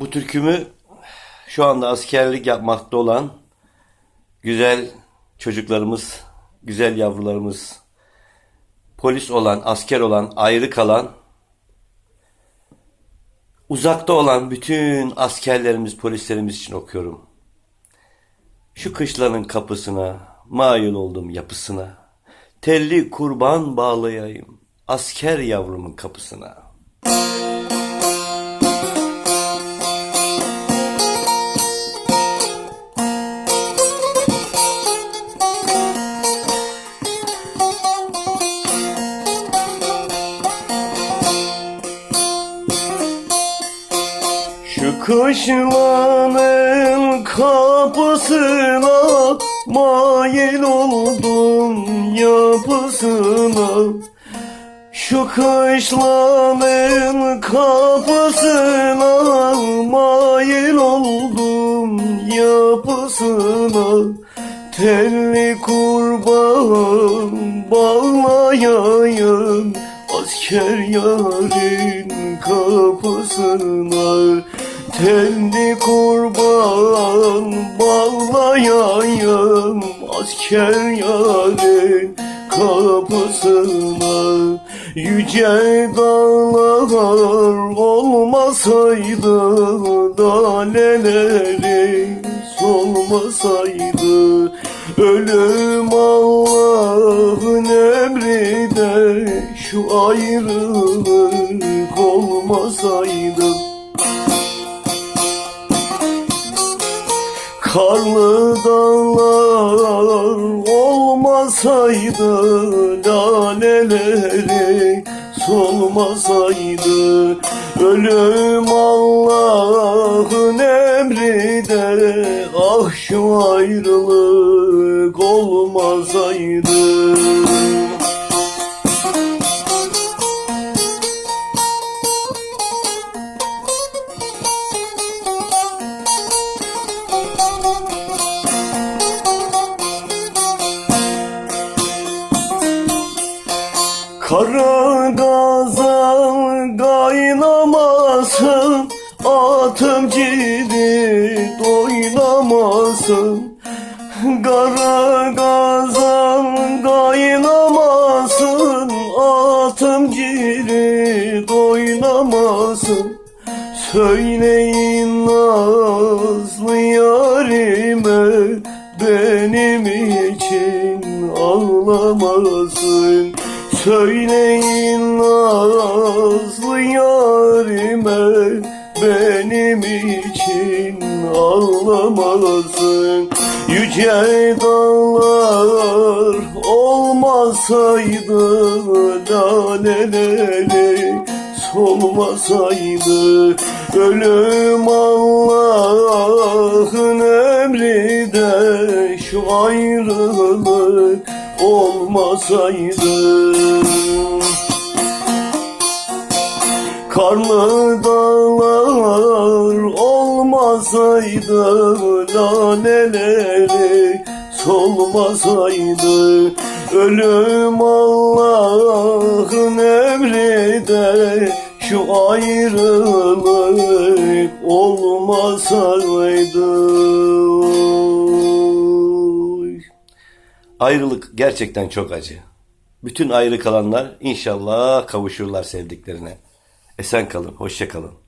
Bu türkümü şu anda askerlik yapmakta olan güzel çocuklarımız, güzel yavrularımız, polis olan, asker olan, ayrı kalan, uzakta olan bütün askerlerimiz, polislerimiz için okuyorum. Şu kışlanın kapısına, mail oldum yapısına, telli kurban bağlayayım, asker yavrumun kapısına.'' Şu kışlanın kapısına mail oldum yapısına. Şu kışlanın kapısına mail oldum yapısına. Telli kurban bağlayayım asker yarın kapısına Telli kurban bağlayayım asker yarın kapısına. Yüce dağlar olmasaydı Daleleri solmasaydı. Ölüm Allah'ın emride Şu ayrılık olmasaydı Karlı dağlar olmasaydı Laleleri solmasaydı Ölüm Allah'ın emride Ah şu ayrılık olmasaydı Kara gazan kaynamasın Atım gidi doynamasın. Kara gazan kaynamasın Atım gidi doynamasın. Söyleyin nazlı yarime Benim için ağlamasın Söyleyin nazlı yarime Benim için ağlamasın. Yüce dağlar olmasaydı Laleleri solmasaydı. Ölüm Allah'ın emride Şu ayrılık olmasaydı. Karlı dağlar olmasaydı Laleleri solmasaydı. Ölüm Allah'ın emride Şu ayrılık olmasaydı Ayrılık gerçekten çok acı. Bütün ayrı kalanlar inşallah kavuşurlar sevdiklerine. Esen kalın, hoşça kalın.